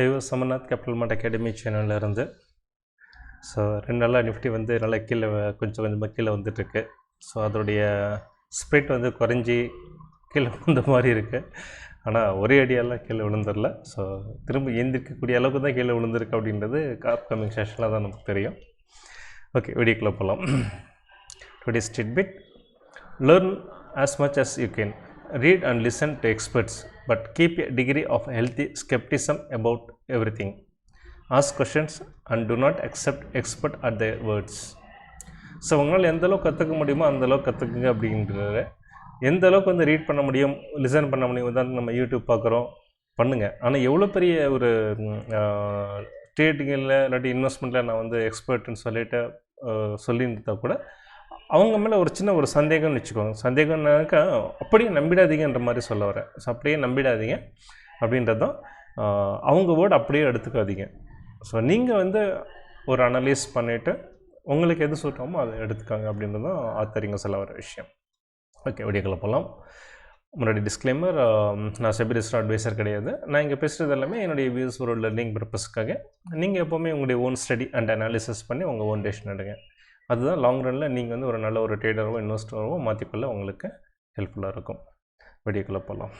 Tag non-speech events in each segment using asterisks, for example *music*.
ஐயோ Samnath capital Mart academy சேனல்ல இருந்து ஸோ ரெண்டு நாளாக நிஃப்டி வந்து நல்லா கீழே கொஞ்சம் கொஞ்சமாக கீழே வந்துட்டுருக்கு. ஸோ அதோடைய ஸ்ப்ரெட் வந்து குறைஞ்சி கீழே விழுந்த மாதிரி இருக்குது ஆனால் ஒரே அடியெல்லாம் கீழே விழுந்துடல. ஸோ திரும்ப எந்திரிக்கக்கூடிய அளவுக்கு தான் கீழே விழுந்திருக்கு அப்படின்றது அப்கமிங் செஷனில் தான் நமக்கு தெரியும். ஓகே வீடியோக்குள்ளே போகலாம் today state bit learn as much as you can read and listen to experts but keep a degree of healthy skepticism about everything. Ask questions and do not accept expert at their words. So உங்களால் எந்த அளவுக்கு கற்றுக்க முடியுமோ அந்த அளவுக்கு கற்றுக்குங்க அப்படின்றது எந்த அளவுக்கு வந்து ரீட் பண்ண முடியும் லிசன் பண்ண முடியும் உதாரணம் நம்ம யூடியூப் பார்க்குறோம். பண்ணுங்கள் ஆனால் எவ்வளோ பெரிய ஒரு ட்ரேடிங்கில் இல்லாட்டி இன்வெஸ்ட்மெண்ட்டில் நான் வந்து எக்ஸ்பர்ட்னு சொல்லிட்டு சொல்லியிருந்தால் கூட அவங்க மேலே ஒரு சின்ன ஒரு சந்தேகம்னு வச்சுக்கோங்க. சந்தேகம்னாக்கா அப்படியே நம்பிடாதீங்கன்ற மாதிரி சொல்ல வரேன் ஸோ அப்படியே நம்பிடாதீங்க. அப்படின்றதும் அவங்க வேர்டு அப்படியே எடுத்துக்காதீங்க. ஸோ நீங்கள் வந்து ஒரு அனலைஸ் பண்ணிவிட்டு உங்களுக்கு எது சொல்கிறோமோ அதை எடுத்துக்காங்க அப்படின்றதும் ஆத்தரிங்க சொல்ல வர விஷயம். ஓகே வீடியோக்களை போகலாம் முன்னாடி டிஸ்க்ளைமர் நான் செபிரிஸ்டர் அட்வைசர் கிடையாது. நான் இங்கே பேசுகிறது எல்லாமே என்னுடைய வியூஸ் ஒரு லேர்னிங் பர்பஸ்க்காக நீங்கள் எப்போவுமே உங்களுடைய ஓன் ஸ்டடி அண்ட் அனாலிசிஸ் பண்ணி உங்கள் ஓன் டெசிஷன் எடுங்க. அதுதான் லாங் ரனில் நீங்கள் வந்து ஒரு நல்ல ஒரு ட்ரேடரோ இன்வெஸ்டரோ மாற்றிக்கொள்ள உங்களுக்கு ஹெல்ப்ஃபுல்லாக இருக்கும். வீடியோக்குள்ளே போகலாம்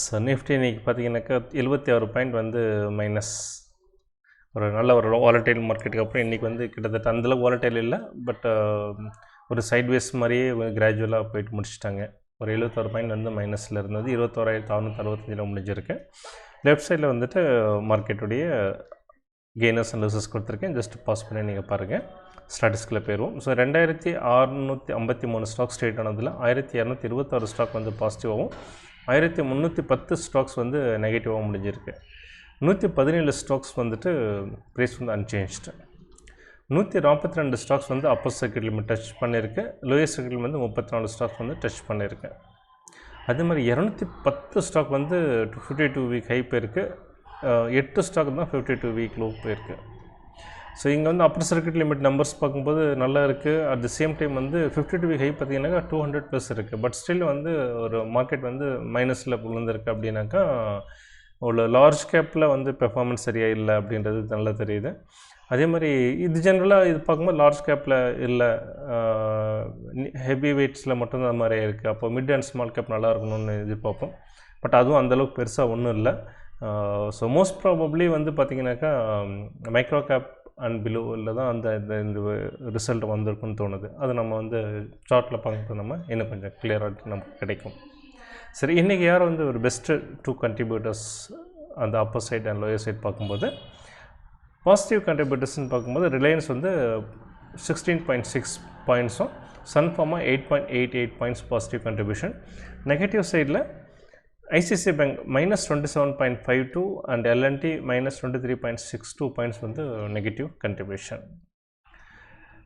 ஸோ நிஃப்டி இன்றைக்கி பார்த்தீங்கன்னாக்கா எழுபத்தி ஆறு பாயிண்ட் வந்து மைனஸ் ஒரு நல்ல ஒரு வாலட்டைல் மார்க்கெட்டுக்கு அப்புறம் இன்றைக்கி வந்து கிட்டத்தட்ட அந்தளவுக்கு வாலட்டைல் இல்லை பட் um, ஒரு சைட்வேஸ் மாதிரியே கிராஜுவலாக போயிட்டு முடிச்சிட்டாங்க. ஒரு எழுபத்தாறு பாயிண்ட் வந்து மைனஸில் இருந்தது. இருபத்தோராயிரத்து அறுநூற்றி அறுபத்தஞ்சில் முடிஞ்சிருக்கு. லெஃப்ட் சைடில் வந்துட்டு மார்க்கெட்டுடைய கெய்னர்ஸ் அண்ட் லூசஸ் கொடுத்துருக்கேன். ஜஸ்ட் பாஸ் பண்ணி நீங்கள் பாருங்கள் ஸ்டாட்டிஸ்கில் போயிடுவோம் ஸோ ரெண்டாயிரத்தி அறுநூற்றி ஐம்பத்தி மூணு ஸ்டாக் ஸ்ட்ரேட் ஆனதில் ஆயிரத்தி இரநூத்தி இருபத்தாறு ஸ்டாக் வந்து பாசிட்டிவாகவும் ஆயிரத்தி முந்நூற்றி பத்து ஸ்டாக்ஸ் வந்து நெகட்டிவாகவும் முடிஞ்சிருக்கு. நூற்றி பதினேழு ஸ்டாக்ஸ் வந்துட்டு ப்ரைஸ் வந்து அன்சேஞ்ச்டு நூற்றி நாற்பத்தி ரெண்டு ஸ்டாக்ஸ் வந்து அப்பர் சர்க்கிட் லிமிட் டச் பண்ணியிருக்கு லோயர் சர்க்கிட் வந்து முப்பத்தி நாலு ஸ்டாக்ஸ் வந்து டச் பண்ணியிருக்கு அதே மாதிரி இரநூத்தி பத்து ஸ்டாக் வந்து ஃபிஃப்டி டூ வீக் ஹை போயிருக்கு. எட்டு ஸ்டாக் தான் ஃபிஃப்டி டூ வீக் லோ போயிருக்கு. ஸோ இங்கே வந்து அப்பர் சர்க்கியூட் லிமிட் நம்பர்ஸ் பார்க்கும்போது நல்லா இருக்குது அட் த சேம் டைம் வந்து ஃபிஃப்டி டூ வீக் ஹை பார்த்தீங்கன்னாக்கா டூ ஹண்ட்ரட் ப்ளஸ் இருக்குது பட் ஸ்டில் வந்து ஒரு மார்க்கெட் வந்து மைனஸில் விழுந்திருக்கு அப்படின்னாக்கா ஒரு லார்ஜ் கேப்பில் வந்து பெர்ஃபார்மன்ஸ் சரியாக இல்லை அப்படின்றது நல்லா தெரியுது. அதே மாதிரி இது ஜென்ரலாக இது பார்க்கும்போது லார்ஜ் கேப்பில் இல்லை. ஹெவி வெயிட்ஸில் மட்டும்தான் அது மாதிரியே இருக்குது அப்போ மிட் அண்ட் ஸ்மால் கேப் நல்லா இருக்கணும்னு எதிர்பார்ப்போம். பட் அதுவும் அந்தளவுக்கு பெருசாக ஒன்றும் இல்லை. ஸோ மோஸ்ட் ப்ராபப்ளி வந்து பார்த்திங்கனாக்கா மைக்ரோ um, கேப் அண்ட் பிலோவில் தான் அந்த இந்த இந்த ரிசல்ட் வந்திருக்குன்னு தோணுது. அது நம்ம வந்து சார்ட்டில் பார்க்கும்போது நம்ம இன்னும் கொஞ்சம் கிளியராக நமக்கு கிடைக்கும். சரி இன்றைக்கி யார் வந்து ஒரு பெஸ்ட்டு டூ கண்ட்ரிபியூட்டர்ஸ் அந்த upper side and lower side பார்க்கும்போது பாசிட்டிவ் கண்ட்ரிபியூட்டர்ஸ்னு பார்க்கும்போது ரிலையன்ஸ் வந்து சிக்ஸ்டீன் பாயிண்ட் சிக்ஸ் பாயிண்ட்ஸும் சன்ஃபார்மாக eight point eight eight points positive contribution negative சைடில் ICICI bank minus twenty seven point five two and L and T minus twenty three point six two points வந்து negative contribution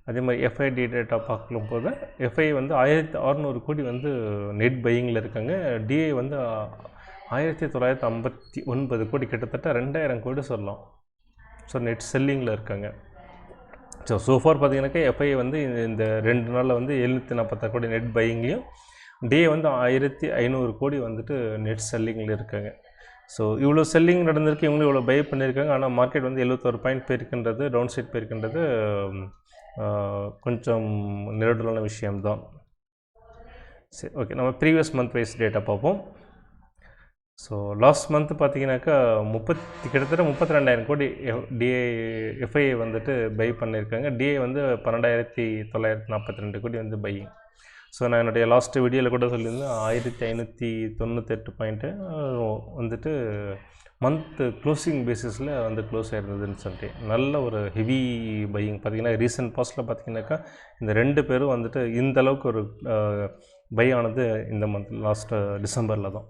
அதே மாதிரி FID data பார்க்கும் போது FI வந்து ஆயிரத்தி அறநூறு கோடி வந்து நெட் பையிங்கில் இருக்காங்க. டிஐ வந்து ஆயிரத்தி தொள்ளாயிரத்தி ஐம்பத்தி ஒன்பது கோடி கிட்டத்தட்ட ரெண்டாயிரம் கோடி சொல்லலாம். ஸோ நெட் செல்லிங்கில் இருக்காங்க. ஸோ சோஃபார் பார்த்தீங்கன்னாக்கா எஃப்ஐ வந்து இந்த- இந்த ரெண்டு நாளில் வந்து எழுநூற்றி நாற்பத்தாறு கோடி நெட் பையிங்லேயும் டே வந்து ஆயிரத்தி ஐநூறு கோடி வந்துட்டு நெட் செல்லிங்கில் இருக்காங்க. ஸோ இவ்வளோ செல்லிங் நடந்திருக்கு இவங்களும் இவ்வளோ பை பண்ணியிருக்காங்க. ஆனால் மார்க்கெட் வந்து எழுபத்தோரு பாயிண்ட் போயிருக்கின்றது டவுன் சைட் போயிருக்கின்றது கொஞ்சம் நெருடலான விஷயம்தான். சரி ஓகே நம்ம ப்ரீவியஸ் மந்த் வைஸ் டேட்டா பார்ப்போம். ஸோ லாஸ்ட் மந்த் பார்த்தீங்கன்னாக்கா முப்பத்தி கிட்டத்தட்ட முப்பத்தி ரெண்டாயிரம் கோடி டிஏ எஃப்ஐ வந்துட்டு பை பண்ணியிருக்காங்க. டிஏ வந்து பன்னெண்டாயிரத்தி தொள்ளாயிரத்தி நாற்பத்தி ரெண்டு கோடி வந்து பையிங் ஸோ நான் என்னுடைய லாஸ்ட் வீடியோவில் கூட சொல்லியிருந்தேன் ஆயிரத்தி ஐநூற்றி தொண்ணூத்தெட்டு பாயிண்ட்டு வந்துட்டு மந்த்து க்ளோசிங் பேசிஸில் வந்து க்ளோஸ் ஆயிருந்ததுன்னு சொல்லிட்டு. நல்ல ஒரு ஹெவி பையிங் பார்த்தீங்கன்னா ரீசெண்ட் பாஸ்ட்டில் பார்த்தீங்கன்னாக்கா இந்த ரெண்டு பேரும் வந்துட்டு இந்த அளவுக்கு ஒரு பை ஆனது இந்த மந்த் லாஸ்ட்டு டிசம்பரில் தான்.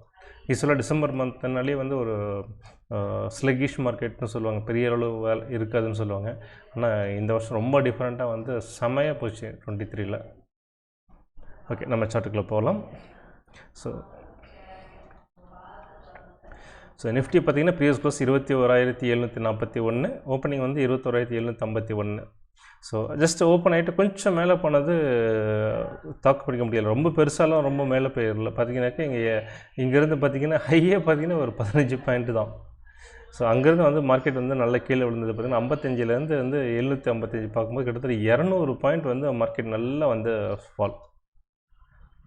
யூஸ்வலாக டிசம்பர் மந்த்னாலே வந்து ஒரு ஸ்லெகிஷ் மார்க்கெட்னு சொல்லுவாங்க. பெரிய அளவு வேலை இருக்காதுன்னு சொல்லுவாங்க. ஆனால் இந்த வருஷம் ரொம்ப டிஃப்ரெண்ட்டாக வந்து செமையாக போச்சு டுவெண்ட்டி த்ரீல ஓகே நம்ம சார்ட்டுக்குள்ளே போகலாம் ஸோ ஸோ நிஃப்டி பார்த்தீங்கன்னா ப்ரீவியஸ் க்ளோஸ் இருபத்தி ஓராயிரத்தி எழுநூற்றி நாற்பத்தி ஒன்று ஓப்பனிங் வந்து இருபத்தோராயிரத்தி எழுநூற்றி ஐம்பத்தி ஒன்று ஸோ ஜஸ்ட் ஓப்பன் ஆகிட்டு கொஞ்சம் மேலே போனது தாக்கு பிடிக்க முடியல. ரொம்ப பெருசாலாம் ரொம்ப மேலே போயிடல. பார்த்தீங்கன்னாக்கா இங்கே இங்கேருந்து பார்த்தீங்கன்னா ஹையே பார்த்தீங்கன்னா ஒரு பதினஞ்சு பாயிண்ட்டு தான். ஸோ அங்கேருந்து வந்து மார்க்கெட் வந்து நல்ல கீழே விழுந்தது. பார்த்தீங்கன்னா ஐம்பத்தஞ்சிலேருந்து வந்து எழுநூற்றி ஐம்பத்தஞ்சு பார்க்கும்போது கிட்டத்தட்ட இரநூறு பாயிண்ட் வந்து மார்க்கெட் நல்லா வந்து ஃபால்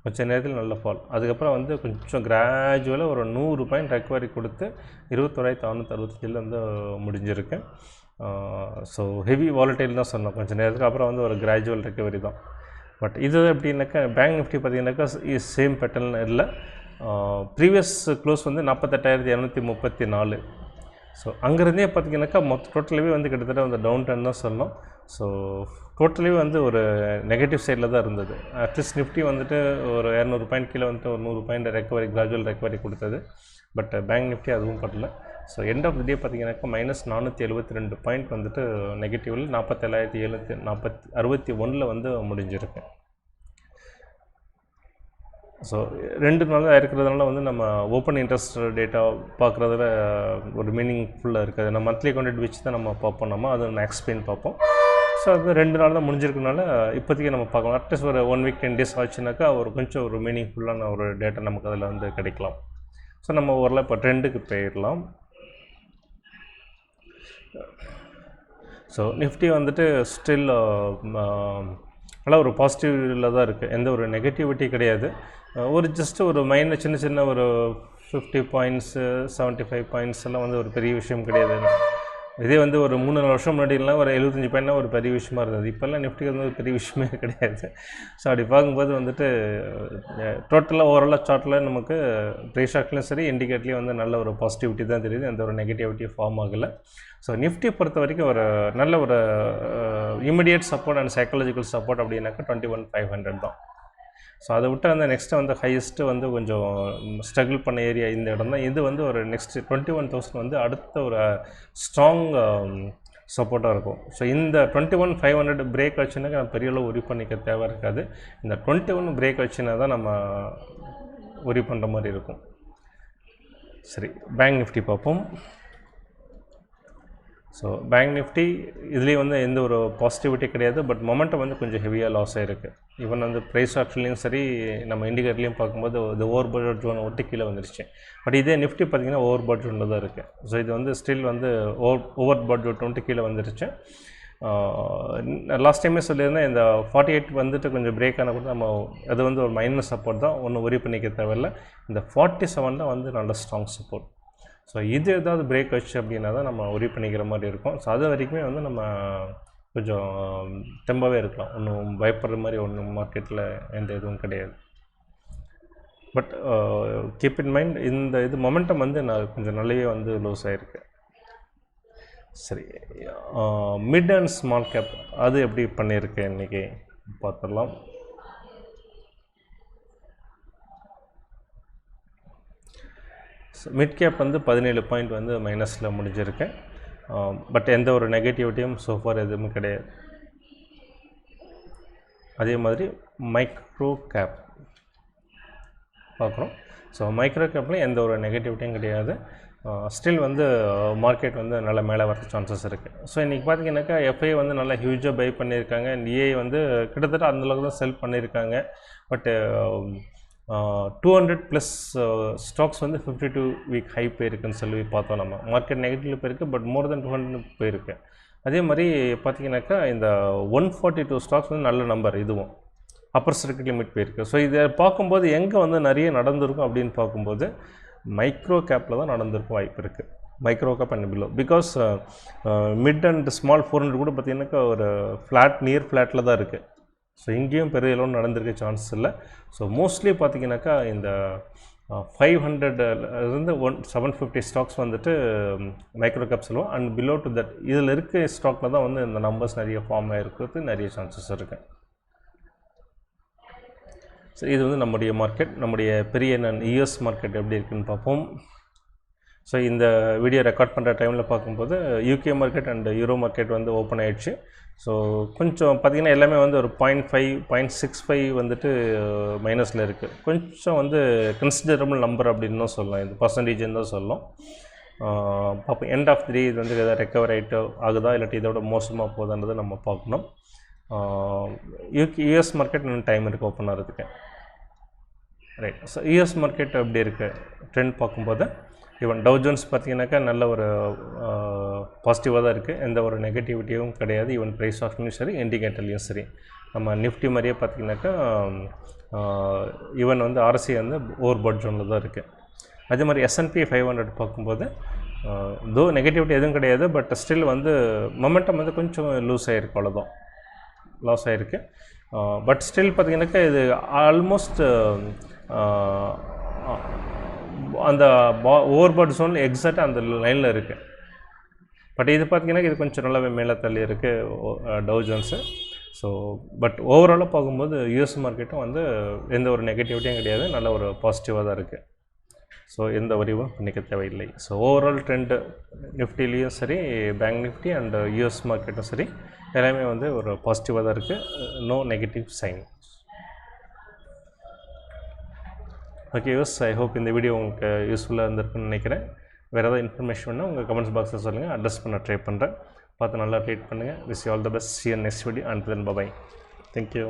கொஞ்ச நேரத்தில் நல்ல ஃபால் அதுக்கப்புறம் வந்து கொஞ்சம் கிராஜுவலாக ஒரு நூறு பாயிண்ட் ரெக்கவரி கொடுத்து இருபத்தோராயிரத்தி அறுநூற்றி அறுபத்தஞ்சில் வந்து முடிஞ்சிருக்கு. ஸோ ஹெவி வாலட்டைல் தான் சொன்னோம். கொஞ்சம் நேரத்துக்கு அப்புறம் வந்து ஒரு கிராஜுவல் ரெக்கவரி தான். பட் இது எப்படின்னாக்கா பேங்க் நிஃப்டி பார்த்தீங்கன்னாக்கா இஸ் சேம் பேட்டர்ன் இல்லை. ப்ரீவியஸ் க்ளோஸ் வந்து நாற்பத்தெட்டாயிரத்தி இரநூத்தி முப்பத்தி நாலு. ஸோ அங்கேருந்தே பார்த்தீங்கன்னாக்கா மொத்த டோட்டலாகவே வந்து கிட்டத்தட்ட வந்து டவுன் டர்ன் தான் சொல்லணும். ஸோ டோட்டலாகவே வந்து ஒரு நெகட்டிவ் சைடில் தான் இருந்தது. அட்லீஸ்ட் நிஃப்டி வந்துட்டு ஒரு இரநூறு பாயிண்ட் கீழே வந்துட்டு ஒரு நூறு பாயிண்ட் ரெக்கவரி கிராஜுவல் ரெக்கவரி கொடுத்தது. பட் பேங்க் நிஃப்டி அதுவும் படல. So end of the day பார்த்தீங்கன்னாக்கா மைனஸ் நானூற்றி எழுபத்தி ரெண்டு பாயிண்ட் வந்துட்டு நெகட்டிவில் நாற்பத்தேழாயிரத்தி எழுநூற்றி நாற்பத்தி அறுபத்தி ஒன்றில் வந்து முடிஞ்சிருக்கு. ஸோ ரெண்டு நாள் இருக்கிறதுனால வந்து நம்ம ஓப்பன் இன்ட்ரெஸ்ட் டேட்டா பார்க்குறதுல ஒரு மீனிங்ஃபுல்லாக இருக்காது. நம்ம மந்த்லி அக்கௌண்ட் வச்சு தான் நம்ம பார்ப்போம் நம்ம அதை நான் எக்ஸ்பிளைன் பார்ப்போம். ஸோ அது ரெண்டு நாள் தான் முடிஞ்சிருக்கனால இப்போதைக்கு நம்ம பார்க்கலாம். அட்லீஸ்ட் ஒரு ஒன் வீக் டென் டேஸ் ஆச்சுனாக்கா ஒரு கொஞ்சம் ஒரு மீனிங்ஃபுல்லான ஒரு டேட்டா நமக்கு அதில் வந்து கிடைக்கலாம். ஸோ நம்ம ஓரளவு இப்போ ட்ரெண்டுக்கு போயிடலாம். ஸோ நிஃப்டி வந்துட்டு ஸ்டில் நல்லா ஒரு பாசிட்டிவில் தான் இருக்குது எந்த ஒரு நெகட்டிவிட்டி கிடையாது. ஒரு ஜஸ்ட் ஒரு மைண்டில் சின்ன சின்ன ஒரு fifty points seventy five points எல்லாம் வந்து ஒரு பெரிய விஷயம் கிடையாது. இதே வந்து ஒரு மூணு நாலு வருஷம் முன்னாடிலாம் ஒரு எழுபத்தஞ்சி பாயிண்ட்னா ஒரு பெரிய விஷயமா இருந்தது. இப்போல்லாம் நிஃப்டிக்கு வந்து ஒரு பெரிய விஷயமே *laughs* கிடையாது. ஸோ அப்படி பார்க்கும்போது வந்துட்டு டோட்டலாக ஓவராலாக சார்ட்டில் நமக்கு ப்ரைஸ் சரி இண்டிகேட்லேயும் வந்து நல்ல ஒரு பாசிட்டிவிட்டி தான் தெரியுது. எந்த ஒரு நெகட்டிவிட்டி ஃபார்ம் ஆகலை. ஸோ நிஃப்டி பொறுத்த வரைக்கும் ஒரு நல்ல ஒரு immediate support and psychological support அப்படின்னாக்கா டுவெண்ட்டி ஒன் ஃபைவ் ஹண்ட்ரட் தான். ஸோ அதை விட்டு அந்த நெக்ஸ்ட்டு வந்து ஹையஸ்ட்டு வந்து கொஞ்சம் ஸ்ட்ரகிள் பண்ண ஏரியா இந்த இடம் தான். இது வந்து ஒரு நெக்ஸ்ட் டுவெண்ட்டி ஒன் தௌசண்ட் வந்து அடுத்த ஒரு ஸ்ட்ராங் சப்போர்ட்டாக இருக்கும். ஸோ இந்த twenty one five hundred break வச்சுனாக்கா நம்ம பெரிய அளவு உரி பண்ணிக்க தேவை இருக்காது. இந்த டுவெண்ட்டி ஒன் பிரேக் வச்சுனா தான் நம்ம உரி பண்ணுற மாதிரி இருக்கும். சரி பேங்க் நிஃப்டி பார்ப்போம். ஸோ பேங்க் நிஃப்டி இதுலேயும் வந்து எந்த ஒரு பாசிட்டிவிட்டி கிடையாது பட் மொமெண்டம் வந்து கொஞ்சம் ஹெவியாக லாஸ் ஆகிருக்கு ஈவன் வந்து ப்ரைஸ் ஆப்ஷன்லேயும் சரி நம்ம இண்டிகேட்லேயும் பார்க்கும்போது இது ஓவர் பட்ஜெட் ஜோன் ஒட்டி கீழே வந்துருச்சு. பட் இதே நிஃப்டி பார்த்திங்கன்னா ஓவர் பட்ஜெட்டில் தான் இருக்குது ஸோ இது வந்து ஸ்டில் வந்து ஓவர் ஓவர் பட்ஜெட் வந்துட்டு கீழே வந்துருச்சு. லாஸ்ட் டைமே சொல்லியிருந்தேன் இந்த ஃபார்ட்டி எயிட் வந்துட்டு கொஞ்சம் பிரேக் ஆன கூட நம்ம அது வந்து ஒரு மைனஸ் சப்போர்ட் தான். ஒன்றும் ஒரி பண்ணிக்க தேவையில்ல. இந்த ஃபார்ட்டி செவன் தான் வந்து நல்ல ஸ்ட்ராங் சப்போர்ட் ஸோ இது ஏதாவது பிரேக் வச்சு அப்படின்னா தான் நம்ம ஒரி பண்ணிக்கிற மாதிரி இருக்கும். ஸோ அது வரைக்குமே வந்து நம்ம கொஞ்சம் um, தெம்பாகவே இருக்கலாம். ஒன்றும் பயப்படுற மாதிரி ஒன்றும் மார்க்கெட்டில் எந்த இதுவும் கிடையாது. பட் கீப் இன் மைண்ட் இந்த இது மொமெண்டம் வந்து நான் கொஞ்சம் நல்லாவே வந்து லூஸ் ஆகிருக்கு சரி மிட் அண்ட் ஸ்மால் கேப் அது எப்படி பண்ணியிருக்கேன் இன்றைக்கி பார்த்துடலாம். மிட் கேப் வந்து பதினேழு பாயிண்ட் வந்து மைனஸில் முடிஞ்சிருக்கேன் பட் um, எந்த ஒரு நெகட்டிவிட்டியும் சோஃபார் எதுவுமே கிடையாது. அதே மாதிரி மைக்ரோ கேப் பார்க்குறோம். ஸோ மைக்ரோ கேப்லேயும் எந்த ஒரு நெகட்டிவிட்டியும் கிடையாது. Uh, ஸ்டில் வந்து uh, மார்க்கெட் வந்து நல்லா மேலே வர சான்சஸ் இருக்குது ஸோ இன்றைக்கி பார்த்தீங்கன்னாக்கா எஃப்ஐ வந்து நல்லா ஹியூஜாக பை பண்ணியிருக்காங்க. டிஏ வந்து கிட்டத்தட்ட அந்தளவுக்கு தான் செல் பண்ணியிருக்காங்க. But two hundred plus stocks வந்து ஃபிஃப்டி டூ வீக் ஹை போயிருக்குன்னு சொல்லி பார்த்தோம் நம்ம. மார்க்கெட் நெகட்டிவ் போயிருக்கு but more than two hundred போயிருக்கு. அதே மாதிரி பார்த்தீங்கன்னாக்கா இந்த ஒன் ஃபார்ட்டி டூ ஸ்டாக்ஸ் வந்து நல்ல நம்பர் இதுவும். அப்பர் சர்க்கிட் லிமிட் போயிருக்கு. ஸோ இதை பார்க்கும்போது எங்கே வந்து நிறைய நடந்திருக்கும் அப்படின்னு பார்க்கும்போது மைக்ரோ கேப்பில் தான் நடந்திருக்கும் வாய்ப்பு இருக்குது micro cap and below because mid and small four hundred கூட பார்த்தீங்கன்னாக்கா ஒரு ஃப்ளாட் நியர் ஃப்ளாட்டில் தான் இருக்குது ஸோ இங்கேயும் பெரிய லோன் நடந்திருக்க சான்ஸ் இல்லை. ஸோ மோஸ்ட்லி பார்த்தீங்கன்னாக்கா இந்த ஃபைவ் ஹண்ட்ரட் இருந்து ஒன் செவன் ஃபிஃப்டி ஸ்டாக்ஸ் வந்துட்டு மைக்ரோ கேப் சொல்லுவோம் அண்ட் பிலோ டு தட் இதில் இருக்க ஸ்டாக்கில் தான் வந்து இந்த நம்பர்ஸ் நிறைய ஃபார்ம் ஆகிருக்கிறது நிறைய சான்சஸ் இருக்குது ஸோ இது வந்து நம்முடைய மார்க்கெட் நம்முடைய பெரிய நான் இயர்ஸ் மார்க்கெட் எப்படி இருக்குதுன்னு பார்ப்போம். ஸோ இந்த வீடியோ ரெக்கார்ட் பண்ணுற டைமில் பார்க்கும்போது UK market and euro market வந்து ஓப்பன் ஆகிடுச்சு ஸோ கொஞ்சம் பார்த்திங்கன்னா எல்லாமே வந்து ஒரு point five point six five வந்துட்டு மைனஸில் இருக்குது கொஞ்சம் வந்து கன்சிடரபிள் நம்பர் அப்படின்னு தான் சொல்லலாம். இது பர்சன்டேஜ்னு தான் சொல்லலாம். பார்ப்போம். எண்ட் ஆஃப் த்ரீ இது வந்து எதாவது ரெக்கவர் ஆகிட்டு ஆகுதா? இல்லாட்டி இதோட மோசமாக போகுதான்றதை நம்ம பார்க்கணும். யூகே யூஎஸ் மார்க்கெட் இன்னும் டைம் இருக்குது ஓப்பன் ஆகிறதுக்கு ரைட் ஸோ யூஎஸ் மார்க்கெட் எப்படி இருக்குது ட்ரெண்ட் பார்க்கும்போது ஈவன் டவு ஜோன்ஸ் பார்த்தீங்கன்னாக்கா நல்ல ஒரு பாசிட்டிவாக தான் இருக்குது எந்த ஒரு நெகட்டிவிட்டியும் கிடையாது. ஈவன் ப்ரைஸ் ஆஃப்லையும் சரி இண்டிகேட்டர்லையும் சரி. நம்ம நிஃப்டி மாதிரியே பார்த்தீங்கன்னாக்கா ஈவன் வந்து ஆர்சி வந்து ஓவர் பட் ஜோனில் தான் இருக்குது அதே மாதிரி எஸ்என்பி ஃபைவ் ஹண்ட்ரட் பார்க்கும்போது தோ நெகட்டிவிட்டி எதுவும் கிடையாது. பட் ஸ்டில் வந்து மொமெண்டம் வந்து கொஞ்சம் லூஸ் ஆகிருக்கு அவ்வளோதான் லாஸ் ஆகிருக்கு பட் ஸ்டில் பார்த்தீங்கன்னாக்கா இது ஆல்மோஸ்ட் அந்த பா ஓவர்பாட் ஜோன் எக்ஸாக்டாக அந்த லைனில் இருக்குது பட் இது பார்த்தீங்கன்னா இது கொஞ்சம் நல்லாவே மேலே தள்ளி இருக்குது டவ் ஜோன்ஸு ஸோ பட் ஓவராலாக பார்க்கும்போது யூஎஸ் மார்க்கெட்டும் வந்து எந்த ஒரு நெகட்டிவிட்டியும் கிடையாது. நல்ல ஒரு பாசிட்டிவாக தான் இருக்குது ஸோ எந்த வரிவும் பண்ணிக்க தேவையில்லை. ஸோ ஓவரால் ட்ரெண்டு நிஃப்டிலையும் சரி பேங்க் நிஃப்டி அண்ட் யூஎஸ் மார்க்கெட்டும் சரி எல்லாமே வந்து ஒரு பாசிட்டிவாக தான் இருக்குது no negative sign okay use I hope இந்த வீடியோ உங்களுக்கு யூஸ்ஃபுல்லாக இருந்திருக்குன்னு நினைக்கிறேன். வேறு ஏதாவது இன்ஃபர்மேஷன் வேணால் உங்கள் கமெண்ட்ஸ் பாக்ஸில் சொல்லுங்கள் அட்ரஸ் பண்ண ட்ரை பண்ணுறேன் பார்த்து நல்லா ட்ரீட் பண்ணுங்கள் wish all the best see next video and then bye bye thank you